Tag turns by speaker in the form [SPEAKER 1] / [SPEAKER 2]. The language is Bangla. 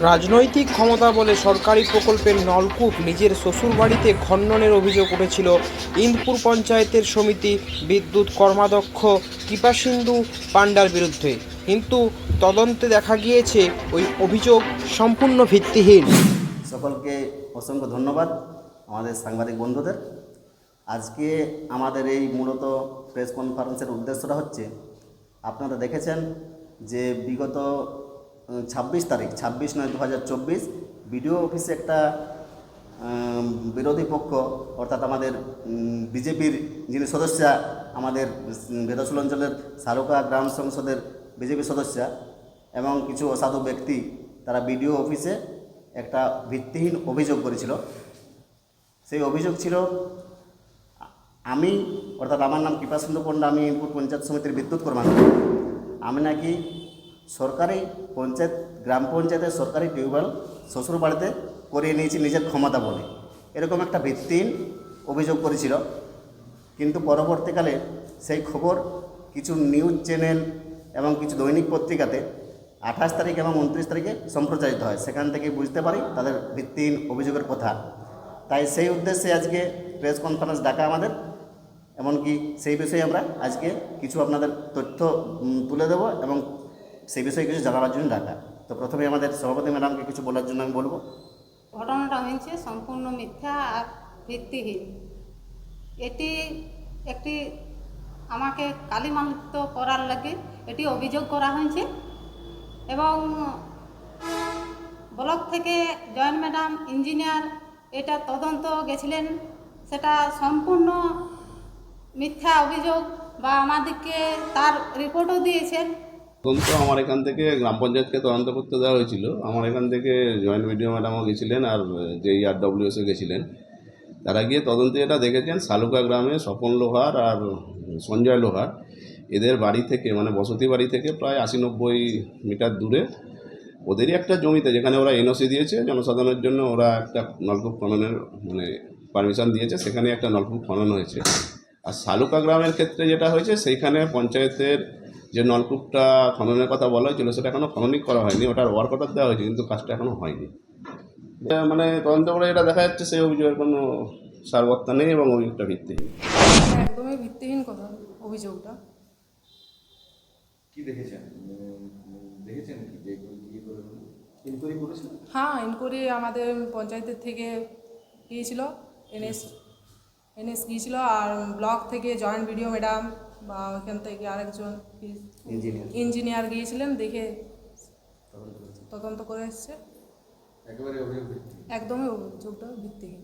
[SPEAKER 1] রাজনৈতিক ক্ষমতা বলে সরকারি প্রকল্পের নলকূপ নিজের শ্বশুরবাড়িতে খননের অভিযোগ উঠেছিল। ইন্দপুর পঞ্চায়েতের সমিতি বিদ্যুৎ কর্মাধ্যক্ষ কৃপাসিন্ধু পাণ্ডার বিরুদ্ধে। কিন্তু তদন্তে দেখা গিয়েছে, ওই অভিযোগ সম্পূর্ণ ভিত্তিহীন।
[SPEAKER 2] সকলকে অসংখ্য ধন্যবাদ, আমাদের সাংবাদিক বন্ধুদের। আজকে আমাদের এই মূলত প্রেস কনফারেন্সের উদ্দেশ্যটা হচ্ছে, আপনারা দেখেছেন যে বিগত ছাব্বিশ তারিখ ছাব্বিশ নয় দু হাজার চব্বিশ বিডিও অফিসে একটা বিরোধী পক্ষ অর্থাৎ আমাদের বিজেপির যিনি সদস্যা আমাদের উম, বেদশূল অঞ্চলের সারকা গ্রাম সংসদের বিজেপি সদস্যা এবং কিছু অসাধু ব্যক্তি তারা বিডিও অফিসে একটা ভিত্তিহীন অভিযোগ করেছিল। সেই অভিযোগ ছিল আমি অর্থাৎ আমার নাম কৃপাসুন্দর পণ্ডা আমি ইনপুট পঞ্চায়েত সমিতির বিদ্যুৎ কর্মাধ্যক্ষ আমি নাকি সরকারি পঞ্চায়েত, গ্রাম পঞ্চায়েতের সরকারি টিউবওয়েল শ্বশুর বাড়িতে করিয়ে নিয়েছি নিজের ক্ষমতা বলে। এরকম একটা ভিত্তিহীন অভিযোগ করেছিল। কিন্তু পরবর্তীকালে সেই খবর কিছু নিউজ চ্যানেল এবং কিছু দৈনিক পত্রিকাতে আঠাশ তারিখ এবং উনত্রিশ তারিখে সম্প্রচারিত হয়। সেখান থেকে বুঝতে পারি তাদের ভিত্তিহীন অভিযোগের কথা। তাই সেই উদ্দেশ্যে আজকে প্রেস কনফারেন্স ডাকা আমাদের। এমনকি সেই বিষয়ে আমরা আজকে কিছু আপনাদের তথ্য তুলে দেবো এবং সেই বিষয়ে কিছু জানাবার জন্য ডাকা তো প্রথমে আমাদের সভাপতি ম্যাডামকে কিছু বলার জন্য আমি বলব।
[SPEAKER 3] ঘটনাটা হয়েছে সম্পূর্ণ মিথ্যা আর ভিত্তিহীন। এটি একটি আমাকে কালিমালিপ্ত করার লাগে, এটি অভিযোগ করা হয়েছে এবং ব্লক থেকে জয়েন্ট ম্যাডাম, ইঞ্জিনিয়ার এটা তদন্ত গেছিলেন। সেটা সম্পূর্ণ মিথ্যা অভিযোগ বা আমাদেরকে তার রিপোর্টও দিয়েছেন।
[SPEAKER 4] তদন্ত আমার এখান থেকে গ্রাম পঞ্চায়েতকে তদন্ত করতে দেওয়া হয়েছিল। আমার এখান থেকে জয়েন্ট মিডিয়া ম্যাডামও গেছিলেন আর যেই আর ডব্লিউএসও গেছিলেন। তারা গিয়ে তদন্তে এটা দেখেছেন শালুকা গ্রামে স্বপন লোহার আর সঞ্জয় লোহার। এদের বাড়ি থেকে মানে বসতি বাড়ি থেকে প্রায় আশি নব্বই মিটার দূরে ওদেরই একটা জমিতে যেখানে ওরা এনওসি দিয়েছে, জনসাধারণের জন্য ওরা একটা নলকূপ খননের মানে পারমিশন দিয়েছে, সেখানে একটা নলকূপ খনন হয়েছে। আর শালুকা গ্রামের ক্ষেত্রে যেটা হয়েছে, সেইখানে পঞ্চায়েতের যে নলকূপটা খননের কথা বলা হয়েছিল সেটা এখনও খননই করা হয়নি ওটার ওয়ার্ক অর্ডার দেওয়া হয়েছে কিন্তু কাজটা এখনও হয়নি। এটা মানে তদন্ত করে যেটা দেখা যাচ্ছে সেই অভিযোগের কোনো সারবত্তা নেই এবং অভিযোগটা ভিত্তিহীন।
[SPEAKER 5] একদমই ভিত্তিহীন কথা অভিযোগটা।
[SPEAKER 6] কি দেখেছেন? দেখেছেন কি? ইনকোয়ারি করেছেন
[SPEAKER 5] হ্যাঁ ইনকোয়ারি আমাদের পঞ্চায়েতের থেকে গিয়েছিল এনএস এনএস গিয়েছিল আর ব্লক থেকে জয়েন্ট ভিডিও ম্যাডাম বা ওইখান থেকে আরেকজন
[SPEAKER 2] ইঞ্জিনিয়ার
[SPEAKER 5] ইঞ্জিনিয়ার গিয়েছিলেন দেখে তদন্ত করে এসছে
[SPEAKER 6] একেবারে
[SPEAKER 5] একদমই অভিযোগটা ভিত্তিহীন।